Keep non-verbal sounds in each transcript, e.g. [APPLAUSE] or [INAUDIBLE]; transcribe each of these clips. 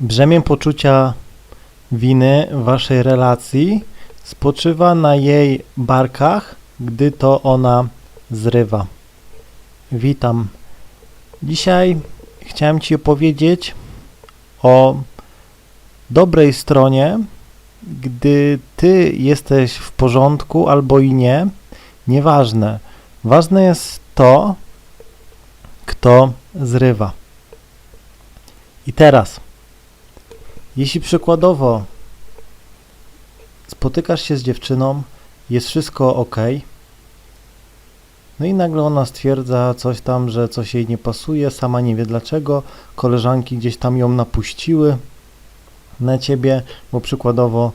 Brzemię poczucia winy waszej relacji spoczywa na jej barkach, gdy to ona zrywa. Witam. Dzisiaj chciałem Ci opowiedzieć o dobrej stronie, gdy Ty jesteś w porządku albo i nie. Nieważne. Ważne jest to, kto zrywa. I teraz, jeśli przykładowo spotykasz się z dziewczyną, jest wszystko ok, no i nagle ona stwierdza coś tam, że coś jej nie pasuje, sama nie wie dlaczego, koleżanki gdzieś tam ją napuściły na ciebie, bo przykładowo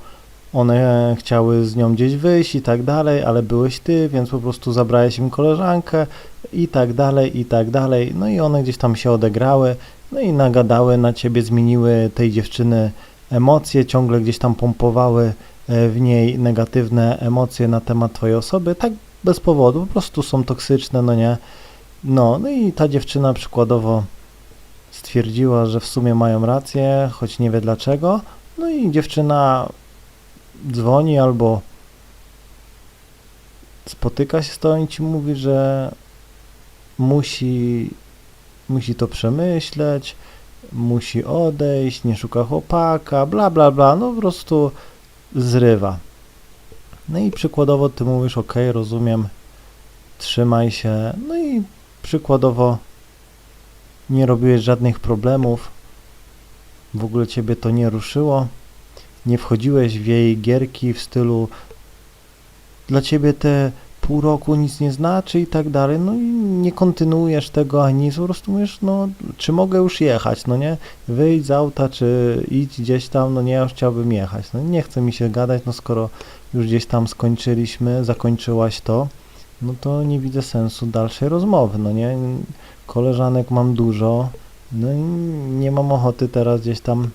one chciały z nią gdzieś wyjść i tak dalej, ale byłeś ty, więc po prostu zabrałeś im koleżankę i tak dalej, i tak dalej. No i one gdzieś tam się odegrały, no i nagadały na ciebie, zmieniły tej dziewczyny emocje, ciągle gdzieś tam pompowały e, w niej negatywne emocje na temat twojej osoby, tak bez powodu, po prostu są toksyczne, no nie. No, no i ta dziewczyna przykładowo stwierdziła, że w sumie mają rację, choć nie wie dlaczego. No i dziewczyna dzwoni albo spotyka się z tobą i ci mówi, że musi, musi to przemyśleć, musi odejść, nie szuka chłopaka, bla bla bla, no po prostu zrywa. No i przykładowo ty mówisz, ok, rozumiem, trzymaj się, no i przykładowo nie robiłeś żadnych problemów, w ogóle ciebie to nie ruszyło, nie wchodziłeś w jej gierki w stylu dla ciebie te pół roku nic nie znaczy i tak dalej, no i nie kontynuujesz tego ani po prostu mówisz, no czy mogę już jechać, no nie, wyjdź z auta, czy idź gdzieś tam, no nie, ja już chciałbym jechać, no nie chce mi się gadać, no skoro już gdzieś tam skończyliśmy, zakończyłaś to, no to nie widzę sensu dalszej rozmowy, no nie, koleżanek mam dużo, no i nie mam ochoty teraz gdzieś tam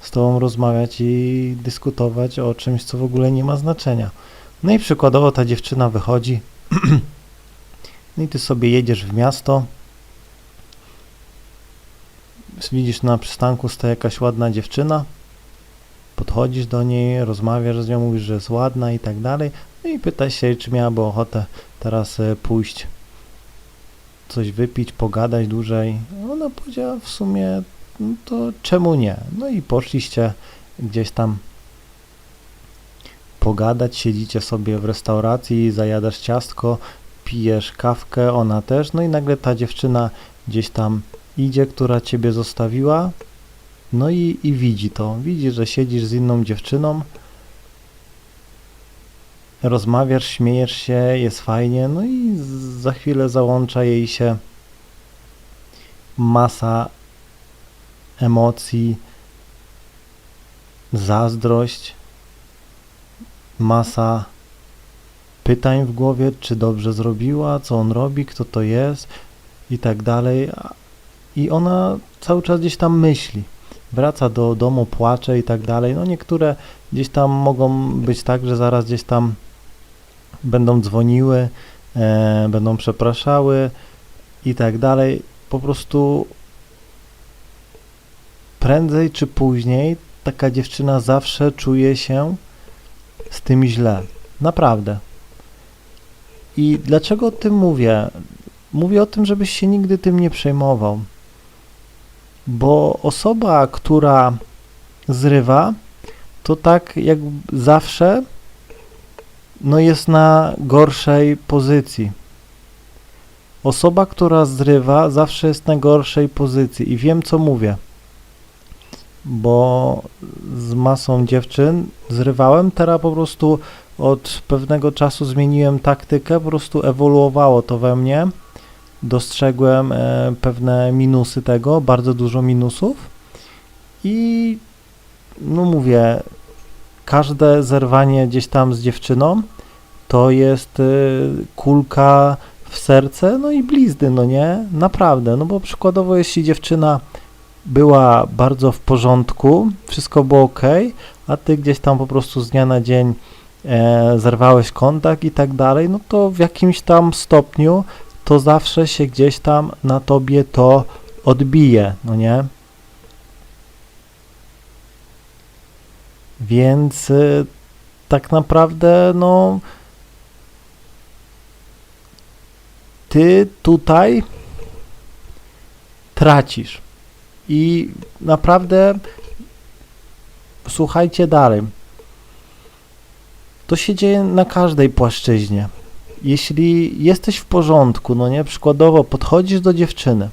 z tobą rozmawiać i dyskutować o czymś, co w ogóle nie ma znaczenia. No i przykładowo ta dziewczyna wychodzi, [CLEARS THROAT] no i ty sobie jedziesz w miasto, widzisz na przystanku stoi jakaś ładna dziewczyna, podchodzisz do niej, rozmawiasz z nią, mówisz, że jest ładna i tak dalej, no i pytasz się, czy miałaby ochotę teraz e, pójść coś wypić, pogadać dłużej. Ona powiedziała w sumie, no to czemu nie? No i poszliście gdzieś tam pogadać, siedzicie sobie w restauracji, zajadasz ciastko, pijesz kawkę, ona też, no i nagle ta dziewczyna gdzieś tam idzie, która ciebie zostawiła, no i, i widzi to, widzi, że siedzisz z inną dziewczyną, rozmawiasz, śmiejesz się, jest fajnie, no i za chwilę załącza jej się masa emocji, zazdrość, masa pytań w głowie, czy dobrze zrobiła, co on robi, kto to jest i tak dalej. I ona cały czas gdzieś tam myśli. Wraca do domu, płacze i tak dalej. No niektóre gdzieś tam mogą być tak, że zaraz gdzieś tam będą dzwoniły, e, będą przepraszały i tak dalej. Po prostu prędzej czy później taka dziewczyna zawsze czuje się z tym źle. Naprawdę. I dlaczego o tym mówię? Mówię o tym, żebyś się nigdy tym nie przejmował. Bo osoba, która zrywa, to tak jak zawsze no jest na gorszej pozycji. Osoba, która zrywa, zawsze jest na gorszej pozycji i wiem, co mówię. Bo z masą dziewczyn zrywałem, teraz po prostu od pewnego czasu zmieniłem taktykę, po prostu ewoluowało to we mnie. Dostrzegłem e, pewne minusy tego, bardzo dużo minusów i no mówię, każde zerwanie gdzieś tam z dziewczyną to jest y, kulka w serce, no i blizny, no nie? Naprawdę, no bo przykładowo jeśli dziewczyna była bardzo w porządku, wszystko było ok, a ty gdzieś tam po prostu z dnia na dzień e, zerwałeś kontakt i tak dalej, no to w jakimś tam stopniu to zawsze się gdzieś tam na tobie to odbije, no nie? Więc y, tak naprawdę, no, ty tutaj tracisz. I naprawdę słuchajcie dalej. To się dzieje na każdej płaszczyźnie. Jeśli jesteś w porządku, no nie, przykładowo podchodzisz do dziewczyny,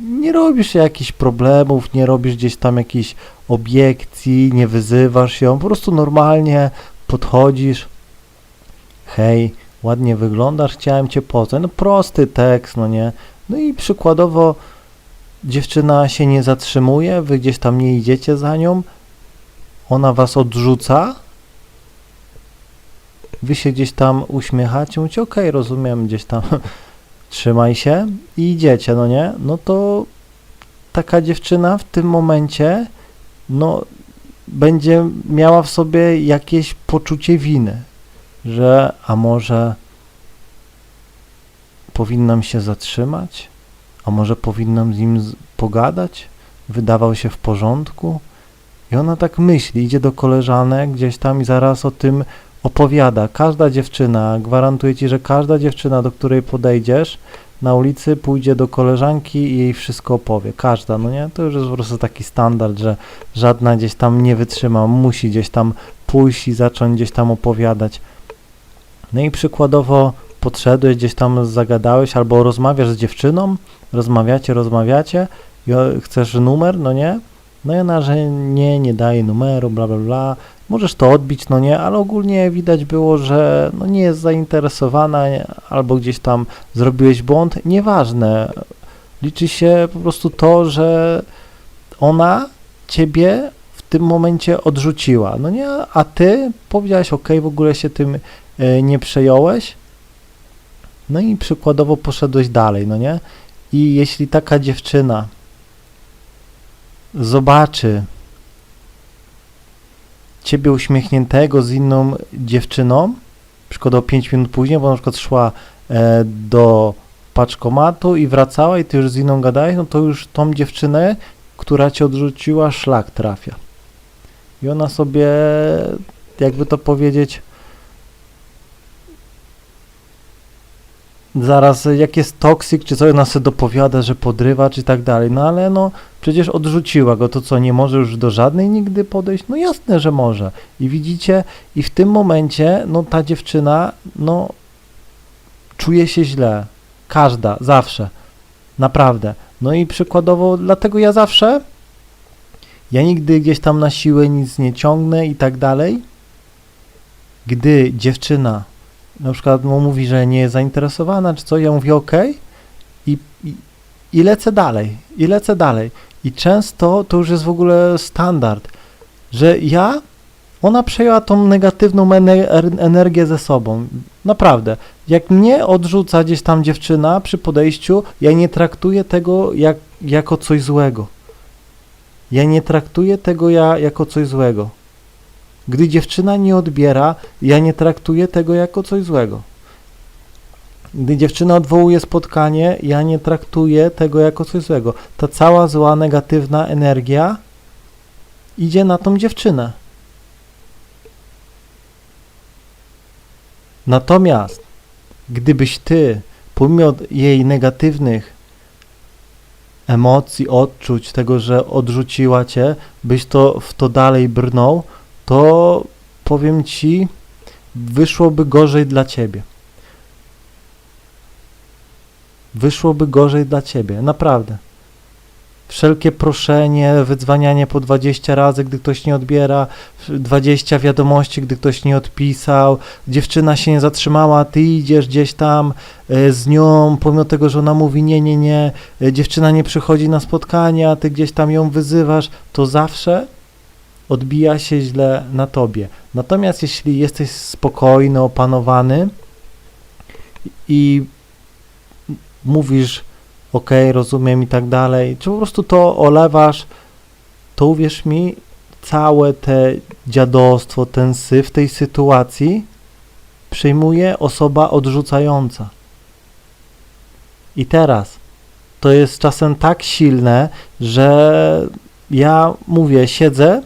nie robisz jakichś problemów, nie robisz gdzieś tam jakichś obiekcji, nie wyzywasz ją, po prostu normalnie podchodzisz, hej, ładnie wyglądasz, chciałem cię poznać, no prosty tekst, no nie, no i przykładowo dziewczyna się nie zatrzymuje, wy gdzieś tam nie idziecie za nią, ona was odrzuca, wy się gdzieś tam uśmiechacie, mówicie, okej, rozumiem, gdzieś tam. [LAUGHS] Trzymaj się i idziecie, no nie? No to taka dziewczyna w tym momencie, no, będzie miała w sobie jakieś poczucie winy, że a może powinnam się zatrzymać, a może powinnam z nim pogadać, wydawał się w porządku. I ona tak myśli, idzie do koleżanek gdzieś tam i zaraz o tym opowiada. Każda dziewczyna, gwarantuję ci, że każda dziewczyna, do której podejdziesz na ulicy, pójdzie do koleżanki i jej wszystko opowie. Każda, no nie? To już jest po prostu taki standard, że żadna gdzieś tam nie wytrzyma, musi gdzieś tam pójść i zacząć gdzieś tam opowiadać. No i przykładowo podszedłeś, gdzieś tam zagadałeś, albo rozmawiasz z dziewczyną, rozmawiacie, rozmawiacie, i chcesz numer, no nie? No i ona, że nie, nie daje numeru, bla, bla, bla. Możesz to odbić, no nie, ale ogólnie widać było, że no nie jest zainteresowana, albo gdzieś tam zrobiłeś błąd. Nieważne. Liczy się po prostu to, że ona ciebie w tym momencie odrzuciła, no nie, a ty powiedziałeś, ok, w ogóle się tym e, nie przejąłeś, no i przykładowo poszedłeś dalej, no nie? I jeśli taka dziewczyna zobaczy ciebie uśmiechniętego z inną dziewczyną, przykładowo 5 minut później, bo na przykład szła e, do paczkomatu i wracała i ty już z inną gadałeś, no to już tą dziewczynę, która cię odrzuciła, szlak trafia. I ona sobie, jakby to powiedzieć, zaraz jak jest toksyk, czy coś, sobie dopowiada, że podrywa, czy tak dalej, no ale no przecież odrzuciła go, to co, nie może już do żadnej nigdy podejść? No jasne, że może. I widzicie, i w tym momencie, no ta dziewczyna, no czuje się źle. Każda, zawsze. Naprawdę. No i przykładowo, dlatego ja zawsze, ja nigdy gdzieś tam na siłę nic nie ciągnę i tak dalej. Gdy dziewczyna na przykład mu mówi, że nie jest zainteresowana, czy co, ja mówię ok i, i, i lecę dalej, i lecę dalej. I często to już jest w ogóle standard, że ja, ona przejęła tą negatywną ene- er- energię ze sobą. Naprawdę. Jak mnie odrzuca gdzieś tam dziewczyna przy podejściu, ja nie traktuję tego jak, jako coś złego. Ja nie traktuję tego ja, jako coś złego. Gdy dziewczyna nie odbiera, ja nie traktuję tego jako coś złego. Gdy dziewczyna odwołuje spotkanie, ja nie traktuję tego jako coś złego. Ta cała zła, negatywna energia idzie na tą dziewczynę. Natomiast gdybyś ty, pomimo jej negatywnych emocji, odczuć, tego, że odrzuciła cię, byś to w to dalej brnął, to powiem ci, wyszłoby gorzej dla ciebie. Wyszłoby gorzej dla ciebie, naprawdę. Wszelkie proszenie, wydzwanianie po 20 razy, gdy ktoś nie odbiera, 20 wiadomości, gdy ktoś nie odpisał, dziewczyna się nie zatrzymała, ty idziesz gdzieś tam e, z nią, pomimo tego, że ona mówi nie, nie, nie, e, dziewczyna nie przychodzi na spotkania, ty gdzieś tam ją wyzywasz, to zawsze odbija się źle na tobie. Natomiast jeśli jesteś spokojny, opanowany i mówisz ok, rozumiem i tak dalej, czy po prostu to olewasz, to uwierz mi, całe te dziadostwo, ten syf tej sytuacji przyjmuje osoba odrzucająca. I teraz to jest czasem tak silne, że ja mówię, siedzę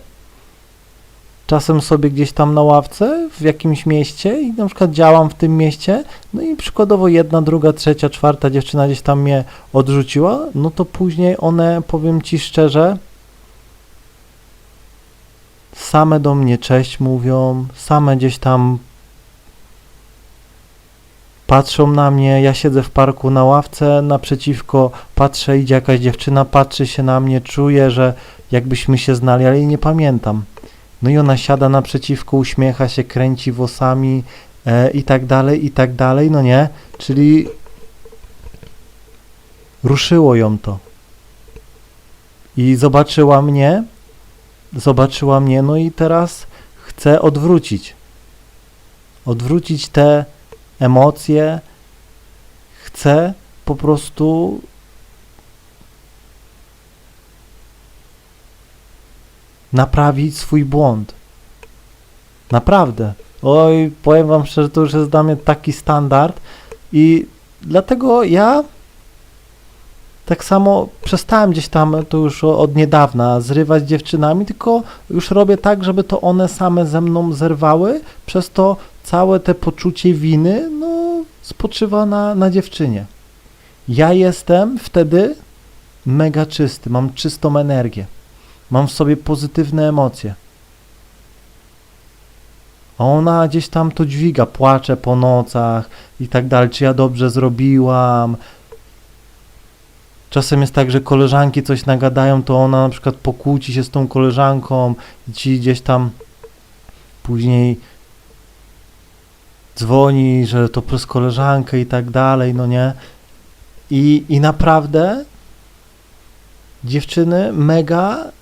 czasem sobie gdzieś tam na ławce w jakimś mieście i na przykład działam w tym mieście, no i przykładowo jedna, druga, trzecia, czwarta dziewczyna gdzieś tam mnie odrzuciła, no to później one, powiem ci szczerze, same do mnie cześć mówią, same gdzieś tam patrzą na mnie, ja siedzę w parku na ławce, naprzeciwko patrzę, idzie jakaś dziewczyna, patrzy się na mnie, czuję, że jakbyśmy się znali, ale jej nie pamiętam. No i ona siada naprzeciwko, uśmiecha się, kręci włosami e, i tak dalej, i tak dalej, no nie? Czyli ruszyło ją to. I zobaczyła mnie, zobaczyła mnie, no i teraz chce odwrócić. Odwrócić te emocje, chce po prostu naprawić swój błąd. Naprawdę. Oj, powiem wam szczerze, to już jest dla mnie taki standard i dlatego ja tak samo przestałem gdzieś tam, to już od niedawna, zrywać z dziewczynami, tylko już robię tak, żeby to one same ze mną zerwały, przez to całe te poczucie winy, no, spoczywa na, na dziewczynie. Ja jestem wtedy mega czysty, mam czystą energię, mam w sobie pozytywne emocje. A ona gdzieś tam to dźwiga, płacze po nocach i tak dalej, czy ja dobrze zrobiłam. Czasem jest tak, że koleżanki coś nagadają, to ona na przykład pokłóci się z tą koleżanką i ci gdzieś tam później dzwoni, że to przez koleżankę i tak dalej, no nie? I, i naprawdę dziewczyny mega,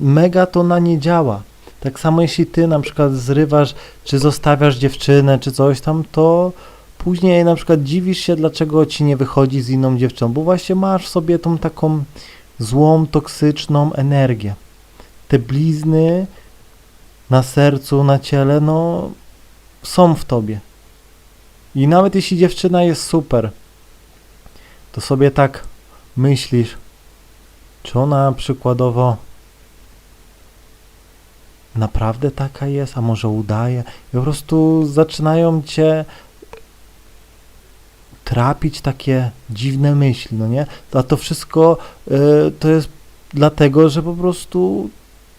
mega to na nie działa. Tak samo jeśli ty na przykład zrywasz, czy zostawiasz dziewczynę, czy coś tam, to później na przykład dziwisz się, dlaczego ci nie wychodzi z inną dziewczyną, bo właśnie masz w sobie tą taką złą, toksyczną energię. Te blizny na sercu, na ciele, no są w tobie. I nawet jeśli dziewczyna jest super, to sobie tak myślisz, czy ona przykładowo naprawdę taka jest, a może udaje. I po prostu zaczynają cię trapić takie dziwne myśli, no nie? A to wszystko y, to jest dlatego, że po prostu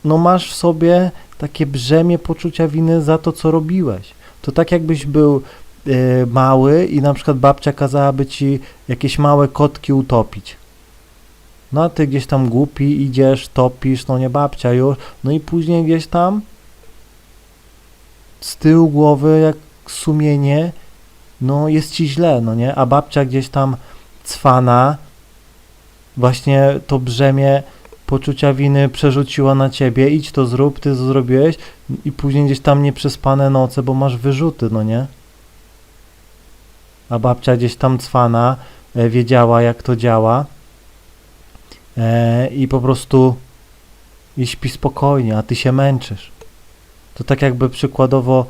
no masz w sobie takie brzemię poczucia winy za to, co robiłeś. To tak jakbyś był y, mały i na przykład babcia kazałaby ci jakieś małe kotki utopić. No a ty gdzieś tam głupi idziesz, topisz, no nie babcia już, no i później gdzieś tam z tyłu głowy jak sumienie, no jest ci źle, no nie? A babcia gdzieś tam cwana właśnie to brzemię poczucia winy przerzuciła na ciebie, idź to zrób, ty to zrobiłeś i później gdzieś tam nieprzespane noce, bo masz wyrzuty, no nie? A babcia gdzieś tam cwana e, wiedziała jak to działa e, i po prostu i śpi spokojnie, a ty się męczysz. To tak jakby przykładowo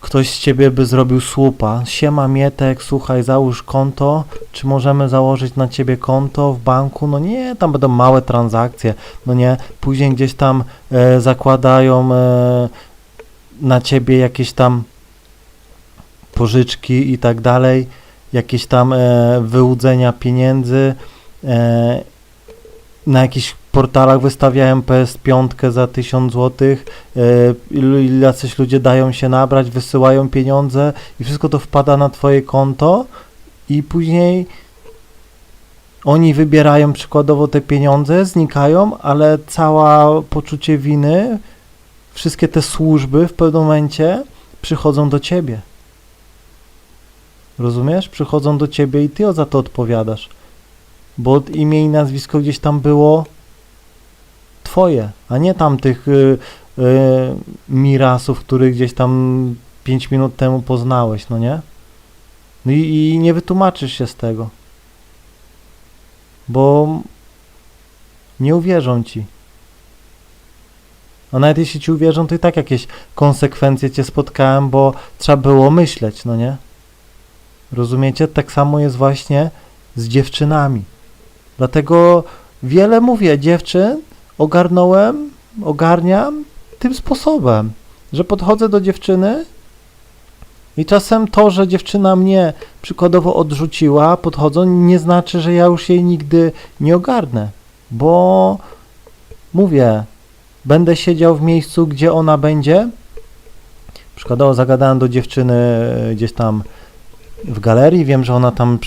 ktoś z ciebie by zrobił słupa. Siema Mietek, słuchaj, załóż konto, czy możemy założyć na ciebie konto w banku? No nie, tam będą małe transakcje, no nie, później gdzieś tam e, zakładają e, na ciebie jakieś tam pożyczki i tak dalej, jakieś tam e, wyłudzenia pieniędzy, na jakichś portalach wystawiałem PS5 za 1000 zł, e, jacyś ludzie dają się nabrać, wysyłają pieniądze i wszystko to wpada na twoje konto i później oni wybierają przykładowo te pieniądze, znikają, ale cała poczucie winy, wszystkie te służby w pewnym momencie przychodzą do ciebie. Rozumiesz? Przychodzą do ciebie i ty za to odpowiadasz. Bo imię i nazwisko gdzieś tam było twoje, a nie tamtych y, y, mirasów, których gdzieś tam 5 minut temu poznałeś, no nie? No i, i nie wytłumaczysz się z tego. Bo nie uwierzą ci. A nawet jeśli ci uwierzą, to i tak jakieś konsekwencje cię spotkałem, bo trzeba było myśleć, no nie? Rozumiecie? Tak samo jest właśnie z dziewczynami. Dlatego wiele mówię dziewczyn, ogarnąłem, ogarniam tym sposobem, że podchodzę do dziewczyny i czasem to, że dziewczyna mnie przykładowo odrzuciła, podchodzą, nie znaczy, że ja już jej nigdy nie ogarnę, bo mówię, będę siedział w miejscu, gdzie ona będzie. Przykładowo zagadałem do dziewczyny gdzieś tam w galerii, wiem, że ona tam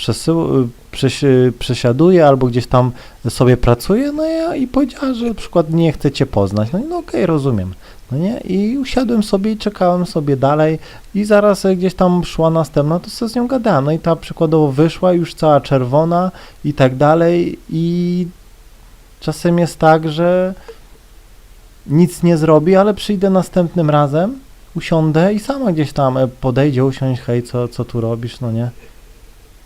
przesiaduje albo gdzieś tam sobie pracuje, no ja i powiedziała, że na przykład nie chce cię poznać. No no okej, rozumiem. No nie? I usiadłem sobie i czekałem sobie dalej i zaraz gdzieś tam szła następna, to sobie z nią gadałem. No i ta przykładowo wyszła już cała czerwona i tak dalej i czasem jest tak, że nic nie zrobi, ale przyjdę następnym razem, usiądę i sama gdzieś tam e, podejdzie, usiąść, hej, co, co tu robisz, no nie?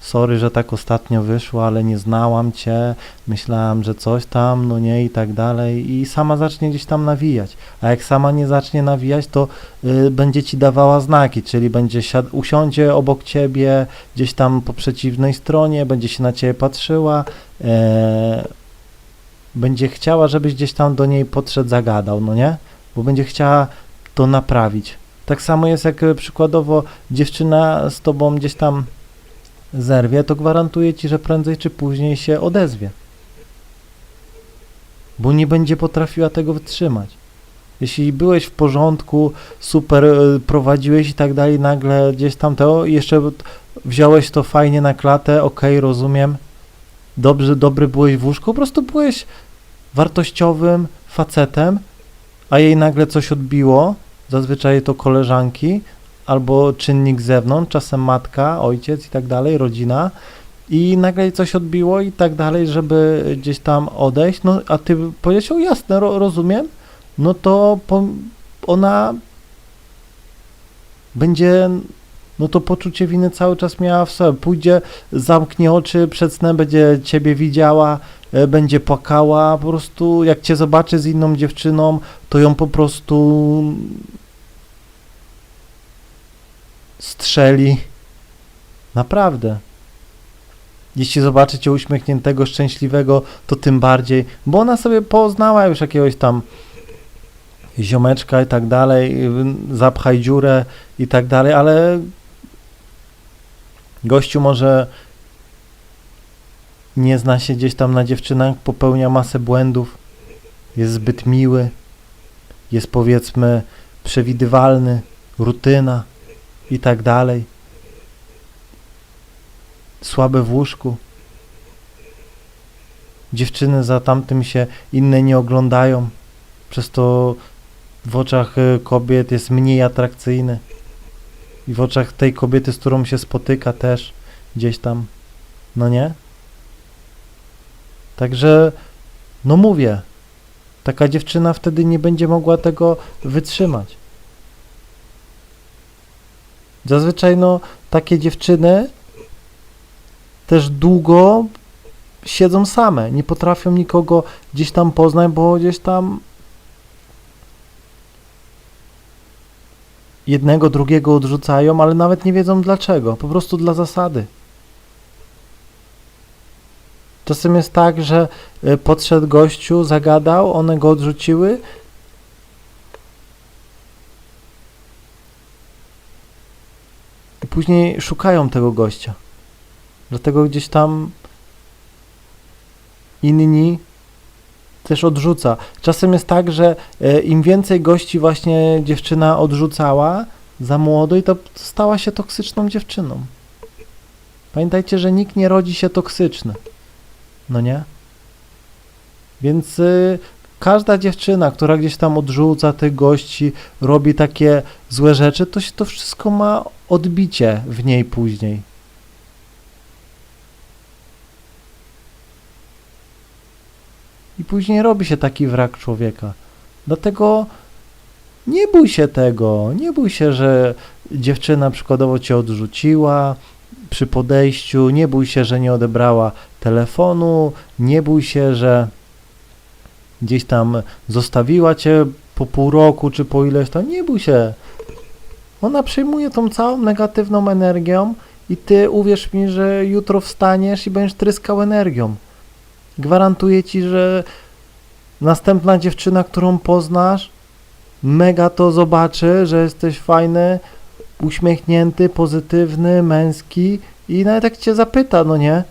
Sorry, że tak ostatnio wyszło, ale nie znałam cię, myślałam, że coś tam, no nie, i tak dalej. I sama zacznie gdzieś tam nawijać. A jak sama nie zacznie nawijać, to y, będzie ci dawała znaki, czyli będzie siad- usiądzie obok ciebie, gdzieś tam po przeciwnej stronie, będzie się na ciebie patrzyła, e, będzie chciała, żebyś gdzieś tam do niej podszedł, zagadał, no nie? Bo będzie chciała to naprawić. Tak samo jest jak e, przykładowo dziewczyna z tobą gdzieś tam zerwie, to gwarantuję ci, że prędzej czy później się odezwie. Bo nie będzie potrafiła tego wytrzymać. Jeśli byłeś w porządku, super e, prowadziłeś i tak dalej, nagle gdzieś tam to, jeszcze wziąłeś to fajnie na klatę, okej, rozumiem, dobrze, dobry byłeś w łóżku, po prostu byłeś wartościowym facetem, a jej nagle coś odbiło, zazwyczaj to koleżanki, albo czynnik z zewnątrz, czasem matka, ojciec i tak dalej, rodzina. I nagle coś odbiło i tak dalej, żeby gdzieś tam odejść, no a ty powiedziałeś, o jasne, ro, rozumiem, no to po, ona będzie, no to poczucie winy cały czas miała w sobie, pójdzie, zamknie oczy, przed snem będzie ciebie widziała, będzie płakała, po prostu jak cię zobaczy z inną dziewczyną, to ją po prostu strzeli. Naprawdę. Jeśli zobaczycie uśmiechniętego, szczęśliwego, to tym bardziej, bo ona sobie poznała już jakiegoś tam ziomeczka i tak dalej, zapchaj dziurę i tak dalej, ale gościu może nie zna się gdzieś tam na dziewczynach, popełnia masę błędów, jest zbyt miły, jest powiedzmy przewidywalny, rutyna i tak dalej. Słabe w łóżku. Dziewczyny za tamtym się inne nie oglądają, przez to w oczach y, kobiet jest mniej atrakcyjny. I w oczach tej kobiety, z którą się spotyka też gdzieś tam. No nie? Także, no mówię, taka dziewczyna wtedy nie będzie mogła tego wytrzymać. Zazwyczaj no takie dziewczyny też długo siedzą same, nie potrafią nikogo gdzieś tam poznać, bo gdzieś tam jednego, drugiego odrzucają, ale nawet nie wiedzą dlaczego, po prostu dla zasady. Czasem jest tak, że y, podszedł gościu, zagadał, one go odrzuciły i później szukają tego gościa. Dlatego gdzieś tam inni też odrzuca. Czasem jest tak, że e, im więcej gości właśnie dziewczyna odrzucała za młodo i to stała się toksyczną dziewczyną. Pamiętajcie, że nikt nie rodzi się toksyczny. No nie? Więc y, każda dziewczyna, która gdzieś tam odrzuca tych gości, robi takie złe rzeczy, to się to wszystko ma odbicie w niej później. I później robi się taki wrak człowieka. Dlatego nie bój się tego, nie bój się, że dziewczyna przykładowo cię odrzuciła przy podejściu, nie bój się, że nie odebrała telefonu, nie bój się, że gdzieś tam zostawiła cię po pół roku czy po ileś tam, nie bój się. Ona przyjmuje tą całą negatywną energią i ty uwierz mi, że jutro wstaniesz i będziesz tryskał energią. Gwarantuję ci, że następna dziewczyna, którą poznasz, mega to zobaczy, że jesteś fajny, uśmiechnięty, pozytywny, męski i nawet jak cię zapyta, no nie?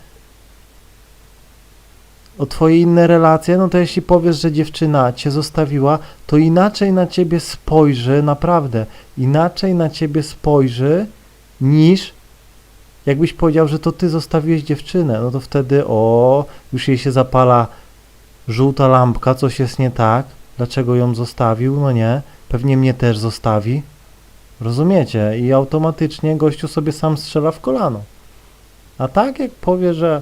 O twoje inne relacje, no to jeśli powiesz, że dziewczyna cię zostawiła, to inaczej na ciebie spojrzy, naprawdę, inaczej na ciebie spojrzy, niż jakbyś powiedział, że to ty zostawiłeś dziewczynę, no to wtedy o, już jej się zapala żółta lampka, coś jest nie tak, dlaczego ją zostawił, no nie, pewnie mnie też zostawi, rozumiecie, i automatycznie gościu sobie sam strzela w kolano. A tak jak powie, że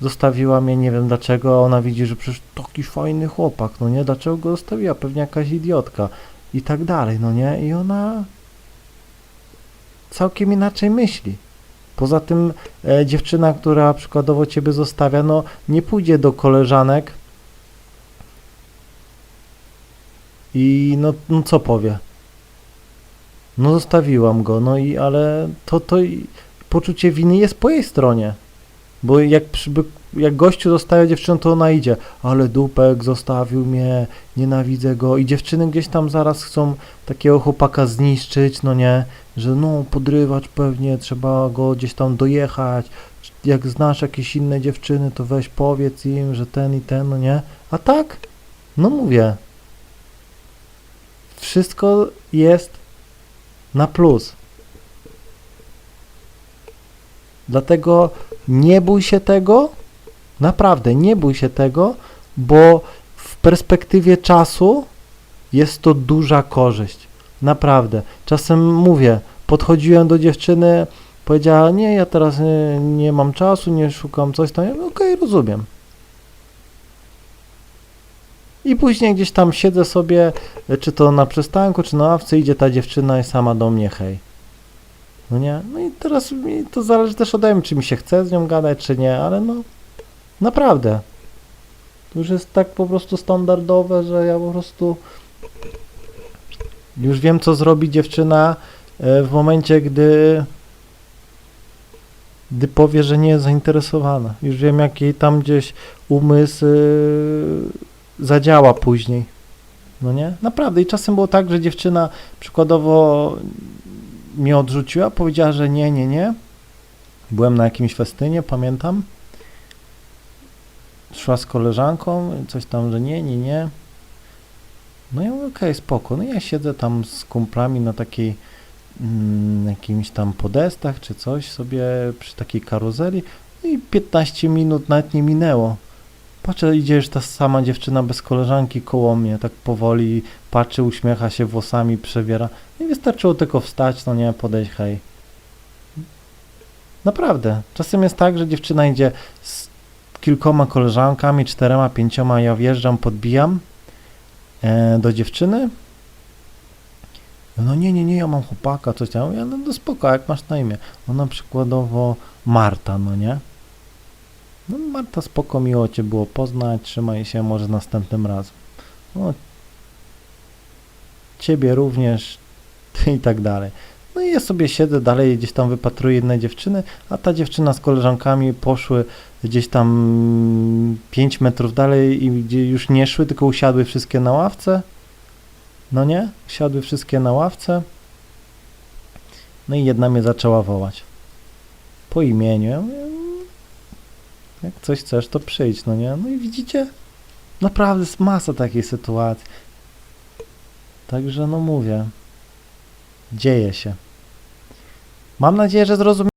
zostawiła mnie, nie wiem dlaczego, a ona widzi, że przecież taki fajny chłopak, no nie, dlaczego go zostawiła, pewnie jakaś idiotka i tak dalej, no nie, i ona całkiem inaczej myśli. Poza tym e, dziewczyna, która przykładowo ciebie zostawia, no nie pójdzie do koleżanek i no, no co powie? No zostawiłam go, no i ale to, to poczucie winy jest po jej stronie. Bo jak, jak gościu zostawia dziewczynę, to ona idzie, ale dupek zostawił mnie, nienawidzę go. I dziewczyny gdzieś tam zaraz chcą takiego chłopaka zniszczyć, no nie, że no podrywać pewnie, trzeba go gdzieś tam dojechać, jak znasz jakieś inne dziewczyny, to weź powiedz im, że ten i ten, no nie, a tak, no mówię, wszystko jest na plus. Dlatego nie bój się tego, naprawdę nie bój się tego, bo w perspektywie czasu jest to duża korzyść. Naprawdę. Czasem mówię, podchodziłem do dziewczyny, powiedziała, nie, ja teraz nie, nie mam czasu, nie szukam coś tam. Ja Okej, rozumiem. I później gdzieś tam siedzę sobie, czy to na przystanku, czy na ławce, idzie ta dziewczyna i sama do mnie, hej. No nie? No i teraz mi to zależy też ode mnie, czy mi się chce z nią gadać, czy nie, ale no naprawdę. To już jest tak po prostu standardowe, że ja po prostu już wiem, co zrobi dziewczyna e, w momencie, gdy gdy powie, że nie jest zainteresowana. Już wiem, jak jej tam gdzieś umysł e, zadziała później. No nie? Naprawdę. I czasem było tak, że dziewczyna przykładowo mnie odrzuciła, powiedziała, że nie, nie, nie. Byłem na jakimś festynie, pamiętam. Szła z koleżanką, coś tam, że nie, nie, nie. No ja mówię, okej, spoko. No ja siedzę tam z kumplami na takiej mm, jakimś tam podestach czy coś sobie przy takiej karuzeli no i 15 minut nawet nie minęło. Patrzę, idzie już ta sama dziewczyna bez koleżanki koło mnie, tak powoli patrzy, uśmiecha się włosami, przebiera. I wystarczyło tylko wstać, no nie, podejść, hej. Naprawdę. Czasem jest tak, że dziewczyna idzie z kilkoma koleżankami, czterema, pięcioma, ja wjeżdżam, podbijam e, do dziewczyny. No nie, nie, nie, ja mam chłopaka, coś tam. Ja, no, no spoko, jak masz na imię? Ona przykładowo Marta, no nie? No Marta, spoko, miło Cię było poznać, trzymaj się, może następnym razem. No, Ciebie również [LAUGHS] i tak dalej. No i ja sobie siedzę dalej, gdzieś tam wypatruję jednej dziewczyny, a ta dziewczyna z koleżankami poszły gdzieś tam 5 metrów dalej i gdzie już nie szły, tylko usiadły wszystkie na ławce. No nie? Usiadły wszystkie na ławce. No i jedna mnie zaczęła wołać. Po imieniu. Ja mówię, jak coś chcesz, to przyjdź, no nie? No i widzicie? Naprawdę jest masa takiej sytuacji. Także no mówię. Dzieje się. Mam nadzieję, że zrozumiałem.